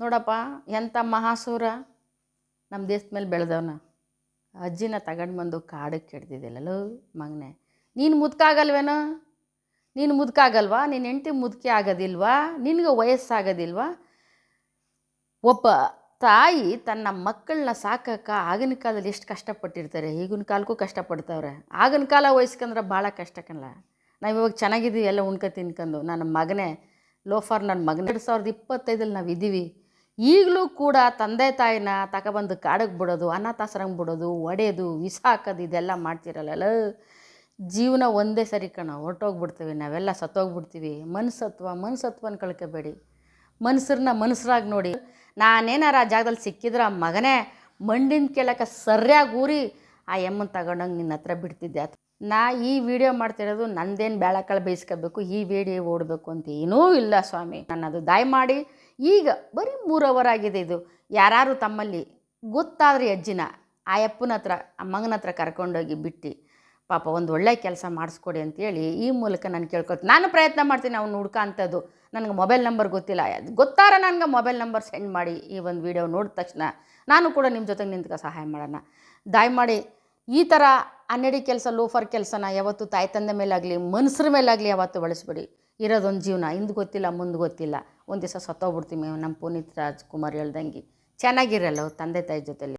ನೋಡಪ್ಪ ಎಂಥ ಮಹಾಸೂರ. ನಮ್ಮ ದೇಶದ ಮೇಲೆ ಬೆಳೆದವನ. ಅಜ್ಜಿನ ತಗೊಂಡು ಬಂದು ಕಾಡಕ್ಕೆ ಕೆಡ್ದಿದ್ದಿಲ್ಲಲ್ಲೋ ಮಗನೆ. ನೀನು ಮುದುಕಾಗಲ್ವೇನೋ? ನೀನು ಮುದುಕಾಗಲ್ವಾ? ನಿನ್ನ ಹೆಂಡತಿ ಮುದುಕಿ ಆಗೋದಿಲ್ವಾ? ನಿನಗೆ ವಯಸ್ಸಾಗೋದಿಲ್ವಾ? ಒಬ್ಬ ತಾಯಿ ತನ್ನ ಮಕ್ಕಳನ್ನ ಸಾಕಕ್ಕೆ ಆಗಿನ ಕಾಲದಲ್ಲಿ ಎಷ್ಟು ಕಷ್ಟಪಟ್ಟಿರ್ತಾರೆ. ಈಗಿನ ಕಾಲಕ್ಕೂ ಕಷ್ಟಪಡ್ತಾವ್ರೆ. ಆಗಿನ ಕಾಲ ವಯಸ್ಕಂದ್ರೆ ಭಾಳ ಕಷ್ಟ ನಾವು ಇವಾಗ ಚೆನ್ನಾಗಿದ್ದೀವಿ, ಎಲ್ಲ ಉಣ್ಕೊ ತಿನ್ಕೊಂಡು ನನ್ನ ಮಗನೇ, ಲೋಫರ್ ನನ್ನ ಮಗನ. ಎರಡು ಸಾವಿರದ ಇಪ್ಪತ್ತೈದಲ್ಲಿ ನಾವು ಇದ್ದೀವಿ. ಈಗಲೂ ಕೂಡ ತಂದೆ ತಾಯಿನ ತಗೊಬಂದು ಕಾಡಕ್ಕೆ ಬಿಡೋದು, ಅನಾಥಾಶ್ರಮ ಬಿಡೋದು ಒಡೆಯೋದು ವಿಷ ಹಾಕೋದು ಇದೆಲ್ಲ ಮಾಡ್ತಿರಲ್ಲ ಜೀವನ ಒಂದೇ ಸರಿ ಕಣ, ಹೊರಟೋಗ್ಬಿಡ್ತೀವಿ ನಾವೆಲ್ಲ, ಸತ್ತೋಗ್ಬಿಡ್ತೀವಿ. ಮನಸ್ಸತ್ವ ಮನ್ಸತ್ವನ ಕಳ್ಕೊಬೇಡಿ. ಮನ್ಸರನ್ನ ಮನಸ್ಸರಾಗಿ ನೋಡಿ. ನಾನೇನಾರ ಆ ಜಾಗದಲ್ಲಿ ಸಿಕ್ಕಿದ್ರೆ ಆ ಮಗನೇ ಮಂಡಿನ ಕೆಳಕ ಸರಿಯಾಗಿ ಊರಿ ಆ ಎಮ್ಮನ್ ತಗೊಂಡಂಗೆ ನಿನ್ನ ಹತ್ರ ಬಿಡ್ತಿದ್ದೆ. ಅಥವಾ ನಾ ಈ ವಿಡಿಯೋ ಮಾಡ್ತಿರೋದು ನಂದೇನು ಬೇಳೆಕಾಳು ಬೇಯಿಸ್ಕೋಬೇಕು, ಈ ವಿಡಿಯೋ ಓಡಬೇಕು ಅಂತ ಏನೂ ಇಲ್ಲ ಸ್ವಾಮಿ. ನಾನು ಅದು ದಯಮಾಡಿ ಈಗ ಬರೀ ಮೂರು ಅವರ್ ಆಗಿದೆ ಇದು. ಯಾರು ತಮ್ಮಲ್ಲಿ ಗೊತ್ತಾದ್ರೆ ಅಜ್ಜಿನ ಆ ಅಪ್ಪನ ಹತ್ರ ಆ ಮಗನ ಹತ್ರ ಕರ್ಕೊಂಡೋಗಿ ಬಿಟ್ಟು ಪಾಪ ಒಂದು ಒಳ್ಳೆ ಕೆಲಸ ಮಾಡಿಸ್ಕೊಡಿ ಅಂತೇಳಿ ಈ ಮೂಲಕ ನಾನು ಕೇಳ್ಕೊತ ನಾನು ಪ್ರಯತ್ನ ಮಾಡ್ತೀನಿ ಅವ್ನು ಹುಡ್ಕೋಂಥದ್ದು ನನಗೆ ಮೊಬೈಲ್ ನಂಬರ್ ಗೊತ್ತಿಲ್ಲ. ಗೊತ್ತಾರ ನನಗೆ ಮೊಬೈಲ್ ನಂಬರ್ ಸೆಂಡ್ ಮಾಡಿ ಈ ಒಂದು ವಿಡಿಯೋ ನೋಡಿದ ತಕ್ಷಣ ನಾನು ಕೂಡ ನಿಮ್ಮ ಜೊತೆಗೆ ನಿಂತ್ಕೊ ಸಹಾಯ ಮಾಡೋಣ. ದಯಮಾಡಿ ಈ ಥರ ಅನ್ನಡಿ ಕೆಲಸ, ಲೋಫರ್ ಕೆಲಸನ ಯಾವತ್ತು ತಾಯಿ ತಂದೆ ಮೇಲಾಗಲಿ, ಮನಸ್ರ ಮೇಲಾಗಲಿ ಯಾವತ್ತು ಬಳಸಬೇಡಿ. ಇರೋದೊಂದು ಜೀವನ. ಹಿಂದೆ ಗೊತ್ತಿಲ್ಲ, ಮುಂದೆ ಗೊತ್ತಿಲ್ಲ. ಒಂದು ದಿವಸ ಸತ್ತೋಗ್ಬಿಡ್ತೀವಿ ನಮ್ಮ ಪುನೀತ್ ರಾಜ್ಕುಮಾರ್ ಹೇಳ್ದಂಗೆ. ಚೆನ್ನಾಗಿರಲ್ಲ ತಂದೆ ತಾಯಿ ಜೊತೆಲಿ.